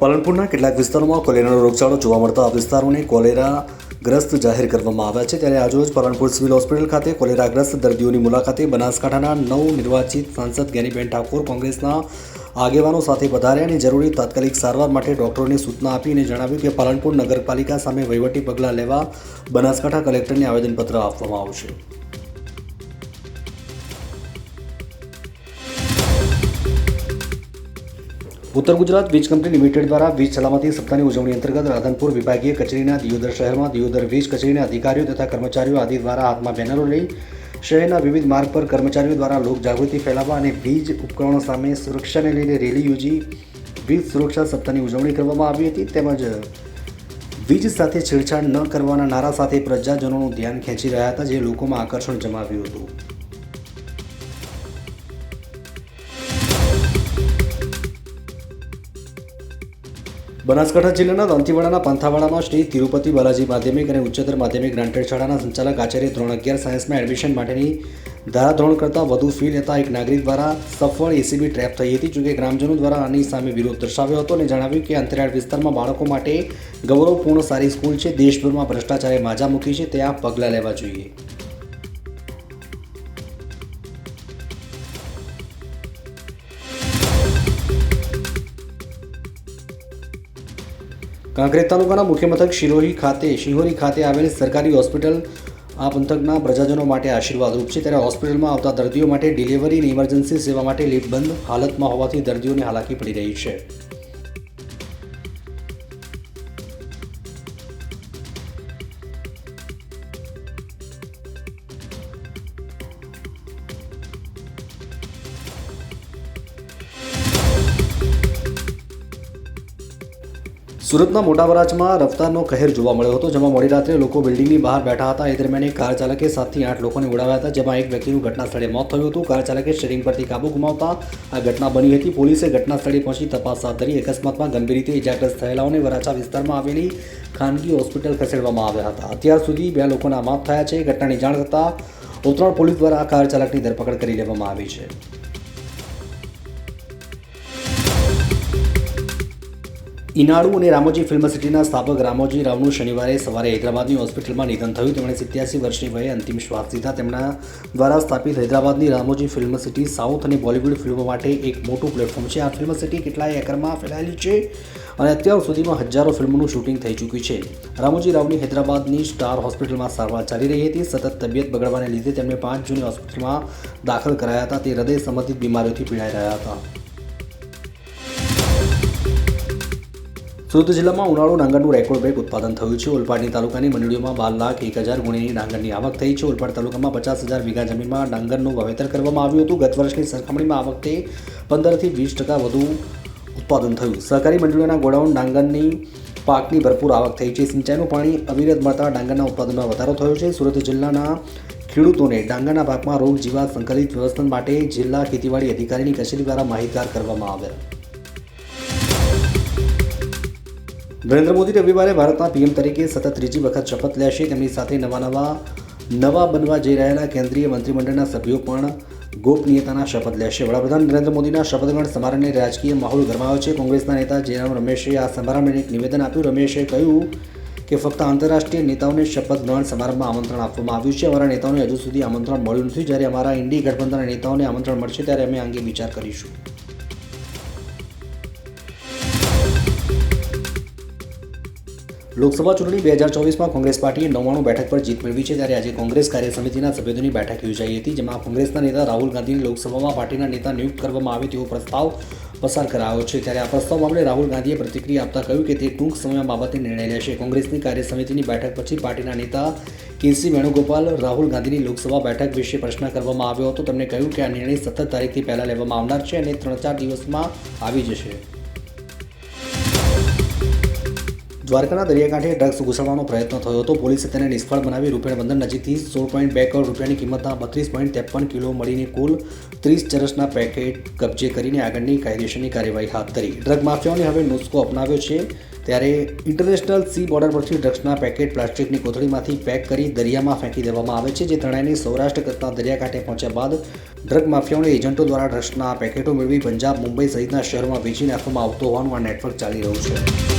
પાલનપુરના કેટલાક વિસ્તારોમાં કોલેરાનો રોગચાળો જોવા મળતા આ વિસ્તારોને કોલેરા ગ્રસ્ત જાહેર કરવામાં આવ્યા છે. ત્યારે આજરોજ પાલનપુર સિવિલ હોસ્પિટલ ખાતે કોલેરાગ્રસ્ત દર્દીઓની મુલાકાતે બનાસકાંઠાના નવ નિર્વાચિત સાંસદ જ્ઞાનીબેન ઠાકોર કોંગ્રેસના આગેવાનો સાથે વધાર્યા અને જરૂરી તાત્કાલિક સારવાર માટે ડોક્ટરોને સૂચના આપી અને જણાવ્યું કે પાલનપુર નગરપાલિકા સામે વહીવટી પગલાં લેવા બનાસકાંઠા કલેક્ટરને આવેદનપત્ર આપવામાં આવશે. ઉત્તર ગુજરાત વીજ કંપની લિમિટેડ દ્વારા વીજ સલામતી સપ્તાહની ઉજવણી અંતર્ગત રાધનપુર વિભાગીય કચેરીના દિયોદર શહેરમાં દિયોદર વીજ કચેરીના અધિકારીઓ તથા કર્મચારીઓ આદિ દ્વારા હાથમાં બેનરો લઈ શહેરના વિવિધ માર્ગ પર કર્મચારીઓ દ્વારા લોક જાગૃતિ ફેલાવવા અને વીજ ઉપકરણો સામે સુરક્ષાને લઈને રેલી યોજી વીજ સુરક્ષા સપ્તાહની ઉજવણી કરવામાં આવી હતી. તેમજ વીજ સાથે છેડછાડ ન કરવાના નારા સાથે પ્રજાજનોનું ધ્યાન ખેંચી રહ્યા હતા, જે લોકોમાં આકર્ષણ જમાવ્યું હતું. બનાસકાંઠા જિલ્લાના દંતીવાડાના પંથાવાડામાં શ્રી તિરુપતિ બાલાજી માધ્યમિક અને ઉચ્ચતર માધ્યમિક ગ્રાન્ટેડ શાળાના સંચાલક આચાર્ય ધોરણ અગિયાર સાયન્સમાં એડમિશન માટેની ધારાધોરણ કરતાં વધુ ફી લેતા એક નાગરિક દ્વારા સફળ એસીબી ટ્રેપ થઈ હતી, જોકે ગ્રામજનો દ્વારા આની સામે વિરોધ દર્શાવ્યો હતો અને જણાવ્યું કે અંતરિયાળ વિસ્તારમાં બાળકો માટે ગૌરવપૂર્ણ સારી સ્કૂલ છે. દેશભરમાં ભ્રષ્ટાચારે માજા મૂકી છે ત્યાં પગલાં લેવા જોઈએ. કાંકરેજ તાલુકાના મુખ્ય મથક શિરોહી ખાતે, શિહોરી ખાતે આવેલ સરકારી હોસ્પિટલ આ પંથકના પ્રજાજનો માટે આશીર્વાદરૂપ છે. ત્યારે હોસ્પિટલમાં આવતા દર્દીઓ માટે ડિલિવરી અને ઇમરજન્સી સેવા માટે લીડ બંધ હાલતમાં હોવાથી દર્દીઓને હાલાકી પડી રહી છે. સુરતના મોટા વરાછમાં રફતારનો કહેર જોવા મળ્યો હતો, જેમાં મોડી રાત્રે લોકો બિલ્ડિંગની બહાર બેઠા હતા. એ દરમિયાન એક કાર ચાલકે સાતથી આઠ લોકોને ઉડાવ્યા હતા, જેમાં એક વ્યક્તિનું ઘટના સ્થળે મોત થયું હતું. કાર ચાલકે સ્ટેરિંગ પરથી કાબુ ગુમાવતા આ ઘટના બની હતી. પોલીસે ઘટના સ્થળે પહોંચી તપાસ હાથ ધરી. અકસ્માતમાં ગંભીર રીતે ઇજાગ્રસ્ત થયેલાઓને વરાછા વિસ્તારમાં આવેલી ખાનગી હોસ્પિટલ ખસેડવામાં આવ્યા હતા. અત્યાર સુધી બે લોકોના મોત થયા છે. ઘટનાની જાણ થતાં ઉત્તરાણ પોલીસ દ્વારા આ કાર ચાલકની ધરપકડ કરી લેવામાં આવી છે. ઇનાળુ અને રામોજી ફિલ્મ સિટીના સ્થાપક રામોજી રાવનું શનિવારે સવારે હૈદરાબાદની હોસ્પિટલમાં નિધન થયું. તેમણે સિત્યાસી વર્ષની વયે અંતિમ શ્વાસ લીધા. તેમના દ્વારા સ્થાપિત હૈદરાબાદની રામોજી ફિલ્મ સિટી સાઉથ અને બોલિવૂડ ફિલ્મો માટે એક મોટું પ્લેટફોર્મ છે. આ ફિલ્મ સિટી કેટલાય એકરમાં ફેલાયેલી છે અને અત્યાર સુધીમાં હજારો ફિલ્મોનું શૂટિંગ થઈ ચૂક્યું છે. રામોજી રાવની હૈદરાબાદની સ્ટાર હોસ્પિટલમાં સારવાર ચાલી રહી હતી. સતત તબિયત બગડવાને લીધે તેમને પાંચ જૂની હોસ્પિટલમાં દાખલ કરાયા હતા. તે હૃદય સંબંધિત બીમારીઓથી પીડાઈ રહ્યા હતા. સુરત જિલ્લામાં ઉનાળુ ડાંગરનું રેકોર્ડ બ્રેક ઉત્પાદન થયું છે. ઓલપાડની તાલુકાની મંડળીઓમાં બાર લાખ, એક હજાર ગુણીની ડાંગરની આવક થઈ છે. ઓલપાડ તાલુકામાં પચાસ હજાર વીઘા જમીનમાં ડાંગરનું વાવેતર કરવામાં આવ્યું હતું. ગત વર્ષની સરખામણીમાં આ પંદરથી વીસ ટકા વધુ ઉત્પાદન થયું. સહકારી મંડળીઓના ગોડાઉન ડાંગરની પાકની ભરપૂર આવક થઈ છે. સિંચાઈનું પાણી અવિરત મળતા ડાંગરના ઉત્પાદનમાં વધારો થયો છે. સુરત જિલ્લાના ખેડૂતોને ડાંગરના પાકમાં રોગ જીવાત સંકલિત વ્યવસ્થાન માટે જિલ્લા ખેતીવાડી અધિકારીની કચેરી દ્વારા માહિતગાર કરવામાં આવ્યા. નરેન્દ્ર મોદી રવિવારે ભારતના પીએમ તરીકે સતત ત્રીજી વખત શપથ લેશે. તેમની સાથે નવા નવા નવા બનવા જઈ રહેલા કેન્દ્રીય મંત્રીમંડળના સભ્યો પણ ગોપનીયતાના શપથ લેશે. વડાપ્રધાન નરેન્દ્ર મોદીના શપથગ્રહણ સમારંભને રાજકીય માહોલ ગરમાયો છે. કોંગ્રેસના નેતા જયરામ રમેશે આ સમારંભને એક નિવેદન આપ્યું. રમેશે કહ્યું કે ફક્ત આંતરરાષ્ટ્રીય નેતાઓને શપથ ગ્રહણ સમારંભમાં આમંત્રણ આપવામાં આવ્યું છે. અમારા નેતાઓને હજુ સુધી આમંત્રણ મળ્યું નથી. જ્યારે અમારા ઇન્ડી ગઠબંધનના નેતાઓને આમંત્રણ મળશે ત્યારે અમે અંગે વિચાર કરીશું. લોકસભા ચૂંટણી બે હજાર ચોવીસમાં કોંગ્રેસ પાર્ટીએ નવ્વાણું બેઠક પર જીત મેળવી છે. ત્યારે આજે કોંગ્રેસ કાર્ય સમિતિના સભ્યોની બેઠક યોજાઈ હતી, જેમાં કોંગ્રેસના નેતા રાહુલ ગાંધીને લોકસભામાં પાર્ટીના નેતા નિયુક્ત કરવામાં આવે તેવો પ્રસ્તાવ પસાર કરાયો છે. ત્યારે આ પ્રસ્તાવ મામલે રાહુલ ગાંધીએ પ્રતિક્રિયા આપતા કહ્યું કે તે ટૂંક સમયમાં બાબતે નિર્ણય લેશે. કોંગ્રેસની કાર્ય સમિતિની બેઠક પછી પાર્ટીના નેતા કેસી વેણુગોપાલ, રાહુલ ગાંધીની લોકસભા બેઠક વિશે પ્રશ્ન કરવામાં આવ્યો હતો. તેમણે કહ્યું કે આ નિર્ણય સત્તર તારીખથી પહેલાં લેવામાં આવનાર છે અને ત્રણ ચાર દિવસમાં આવી જશે. દ્વારકાના દરિયાકાંઠે ડ્રગ્સ ઘૂસણવાનો પ્રયત્ન થયો હતો. પોલીસે તેને નિષ્ફળ બનાવી રૂપિયા બંદર નજીકથી સોળ પોઈન્ટ બે કરોડ રૂપિયાની કિંમતના બત્રીસ પોઈન્ટ ત્રેપન કિલો મળીને કુલ ત્રીસ ચરસના પેકેટ કબજે કરીને આગળની કાયદેસરની કાર્યવાહી હાથ ધરી. ડ્રગ માફિયાઓને હવે નુસ્ખો અપનાવ્યો છે. ત્યારે ઇન્ટરનેશનલ સી બોર્ડર પરથી ડ્રગ્સના પેકેટ પ્લાસ્ટિકની કોથળીમાંથી પેક કરી દરિયામાં ફેંકી દેવામાં આવે છે. જે તણાઈને સૌરાષ્ટ્ર કચ્છના દરિયાકાંઠે પહોંચ્યા બાદ ડ્રગ માફિયાઓને એજન્ટો દ્વારા ડ્રગ્સના પેકેટો મેળવી પંજાબ, મુંબઈ સહિતના શહેરોમાં વેચી નાખવામાં આવતો હોવાનું આ નેટવર્ક ચાલી રહ્યું છે.